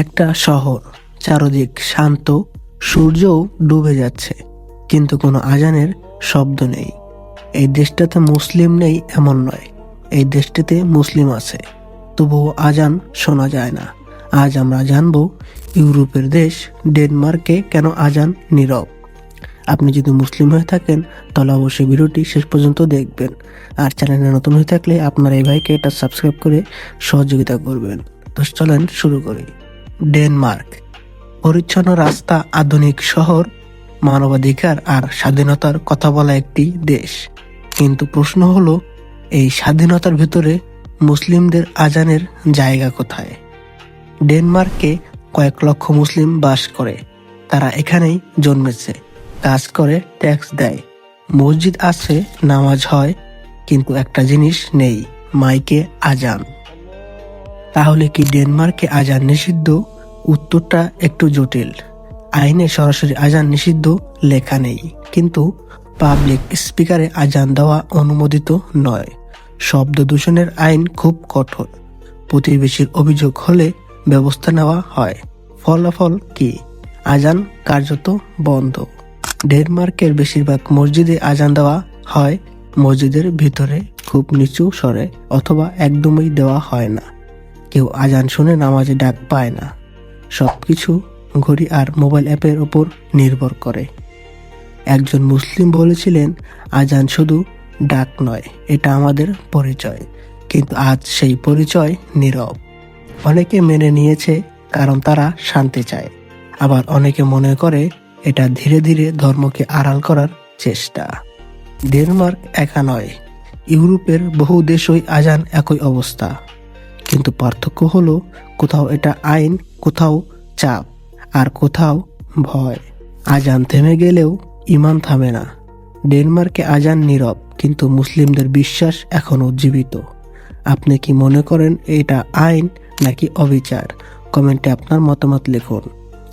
একটা শহর। চারদিক শান্ত, সূর্যও ডুবে যাচ্ছে, কিন্তু কোনো আজানের শব্দ নেই। এই দেশটাতে মুসলিম নেই এমন নয়, এই দেশটিতে মুসলিম আছে। তবুও আজান শোনা যায় না। আজ আমরা জানব, ইউরোপের দেশ ডেনমার্কে কেন আজান নীরব? আপনি যদি মুসলিম হয়ে থাকেন, তাহলে অবশ্যই ভিডিওটি শেষ পর্যন্ত দেখবেন। আর চ্যানেলে নতুন হয়ে থাকলে আপনার এই ভাইকে এটা সাবস্ক্রাইব করে সহযোগিতা করবেন। তো চলেন শুরু করি। ডেনমার্ক। পরিচ্ছন্ন রাস্তা, আধুনিক শহর, মানবাধিকার আর স্বাধীনতার কথা বলা একটি দেশ। কিন্তু প্রশ্ন হলো, এই স্বাধীনতার ভিতরে মুসলিমদের আজানের জায়গা কোথায়? ডেনমার্কে কয়েক লক্ষ মুসলিম বাস করে। তারা এখানেই জন্মেছে। কাজ করে, ট্যাক্স দেয়। মসজিদ আছে, নামাজ হয়, কিন্তু একটা জিনিস নেই, মাইকে আজান। তাহলে কি ডেনমার্কে আজান নিষিদ্ধ? উত্তরটা একটু জটিল। আইনে সরাসরি আজান নিষিদ্ধ লেখা নেই। কিন্তু পাবলিক স্পিকারে আজান দেওয়া অনুমোদিত নয়। শব্দ দূষণের আইন খুব কঠোর। প্রতিবেশীর অভিযোগ হলে ব্যবস্থা নেওয়া হয়। ফলাফল কি? আজান কার্যত বন্ধ। ডেনমার্কের বেশিরভাগ মসজিদে আজান দেওয়া হয়। মসজিদের ভিতরে খুব নিচু স্বরে অথবা একদমই দেওয়া হয় না। কেউ আজান শুনে নামাজে ডাক পায় না। সবকিছু ঘড়ি আর মোবাইল অ্যাপের ওপর নির্ভর করে। একজন মুসলিম বলেছিলেন, আজান শুধু ডাক নয়, এটা আমাদের পরিচয়। কিন্তু আজ সেই পরিচয় নীরব। অনেকে মেনে নিয়েছে, কারণ তারা শান্তি চায়। আবার অনেকে মনে করে, এটা ধীরে ধীরে ধর্মকে আড়াল করার চেষ্টা। ডেনমার্ক একা নয়, ইউরোপের বহু দেশই আজান একই অবস্থা। কিন্তু পার্থক্য হলো কোথাও এটা আইন, কোথাও চাপ, আর কোথাও ভয়। আজান থেমে গেলেও ইমান থামে না। ডেনমার্কে আজান নীরব, কিন্তু মুসলিমদের বিশ্বাস এখনও জীবিত। আপনি কি মনে করেন এটা আইন নাকি অবিচার? কমেন্টে আপনার মতামত লিখুন।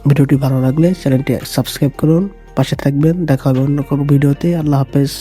ভিডিওটি ভালো লাগলে চ্যানেলটি সাবস্ক্রাইব করুন, পাশে থাকবেন, দেখা হবে অন্য কোনো ভিডিওতে। আল্লাহ হাফেজ।